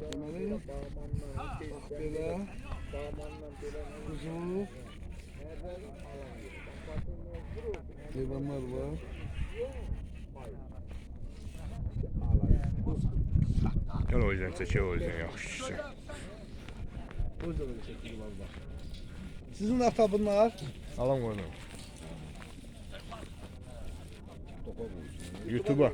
Deməli, bax belə. Quzu. Heyvanlar var. Gel o yüzden çəkək o yüzden belə çəkirlər bax. Sizin ata bunlar? Alan qoyma. YouTube'a.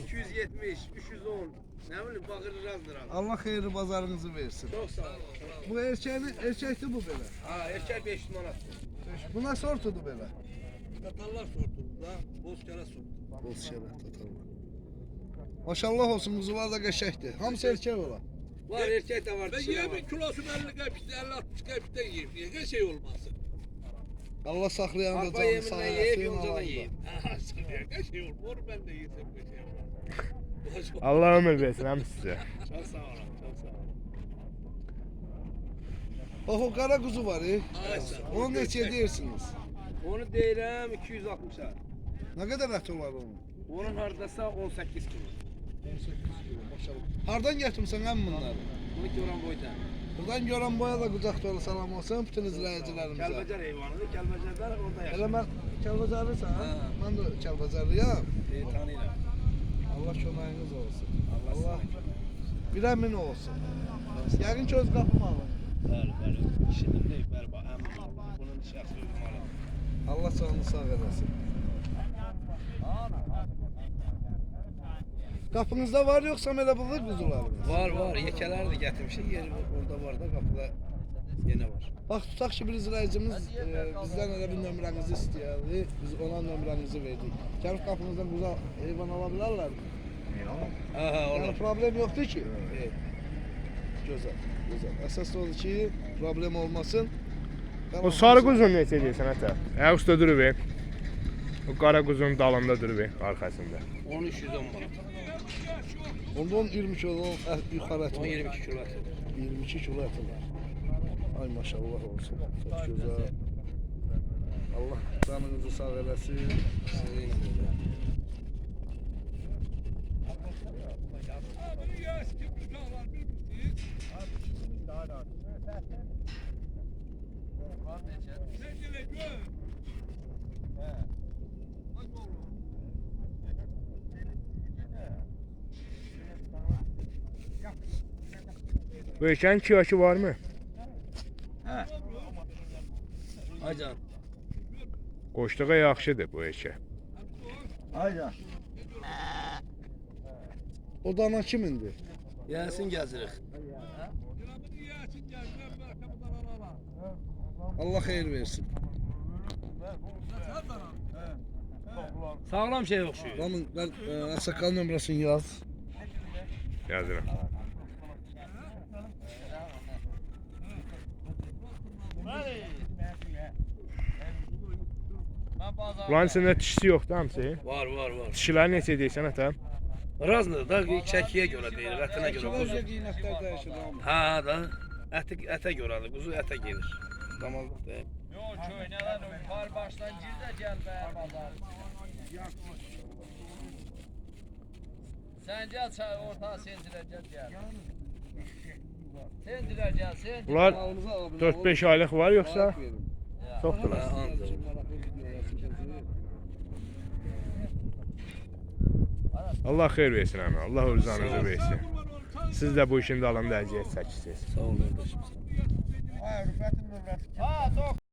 270, 310. Ne bileyim bakır razdır abi. Allah xeyirli bazarınızı versin. Çok sağ ol. Bu erkeğin erkekti bu belə. Ha erkek 500 manat. Bu nə sortudur belə? Tatarlar sortu da, bozkara sortu. Boz şərət tatarlar. Maşallah olsun quzular da qəşəkdir. Hamısı erkek ola. Var erkek de var. Ben yemin var. kilosunu 50 kapite, 50-60 kapite yiyeyim. Niye şey olmasın? Allah saxlayan da canı sağ yiyip yoncadan ne şey olur. Onu ben de yiysem bir şey. Allah ömür versin hem size. Çok sağ olun, çok sağ olun. Bax o qara quzu var, e. Ay sağ ol. Onu neçə deyirsiniz? Onu deyirəm 260 ha. Nə qədər əti var onun? Onun hardasa 18 kilo. 18 kilo, maşallah. Hardan gətirmisən əm bunları? Bunu gören boydan. Buradan görən boya da qucaq dolu salam olsun bütün izləyicilərimizə. Kelbecer hayvanı, kelbecerler orada Elə yaşıyor. mən Kəlbəcərlisən? Hə. Mən də Kəlbəcərliyəm. İyi tanıyla. Allah köməyiniz olsun. Allah Allah bir əmin olsun. Yəqin ki öz qapım alın. Bəli, bəli. İşinin deyil, bəli. bax, Əmin ol. Bunun şəxsi özüm Allah canını sağ eləsin. Qapınızda var yoxsa elə bılır quzularınız? Var, var. Yekələr də gətirmişik. Yeri orada var da, qapıda yenə var. Bax tutaq ki bir izləyicimiz e, bizdən elə bir nömrənizi istəyirdi. Biz ona nömrənizi verdik. Gəlib qapınızdan quzu heyvan ala bilərlər. Yəni olur. problem yoxdur ki. Gözəl, gözəl. Əsas odur ki, problem olmasın. O sarı quzun neçə deyirsən ata? Ə usta durub. e. O qara quzun dalında durub e, arxasında. 1310 manat. Onda 10 20 kilo yuxarı ət 10 var. 22 kilo ət. 22 kilo var. Ay maşallah olsun. Çok güzel. Allah canınızı sağ eləsin. Sizin Bu eşənin kiyosu varmı? Acan. Qoşluğa yaxşıdır bu eşə. Ayda. O dana kimindir? Yasin gəzirik. Allah xeyir versin. Sağlam şey oxşuyur. Ramın ben e, Asakal nömrəsini yaz. Yazıram. Ulan səndə dişisi yoxdur hamısı. Var, var, var. Dişilər neçə deyirsən ata? Razdır da çəkiyə görə deyir, ətinə görə quzu. Ha da əti ətə görədir. Quzu ətə gedir. Damazlıq deyil. Yok köynələr yuxarı başdan gir də gəl bəyər bazar. Sən gəl çay orta sendirə gəl gəl. Sendirə gəl, sendirə. Bunlar Alımıza ala bilər, 4-5 aylıq var yoxsa Ayıq Allah xeyir versin əmi. Allah rızanızı versin. Siz də bu işin dalında əziyyət çəkirsiniz. Sağ ol qardaşım. Ay, Rüfətin nömrəsi Ha,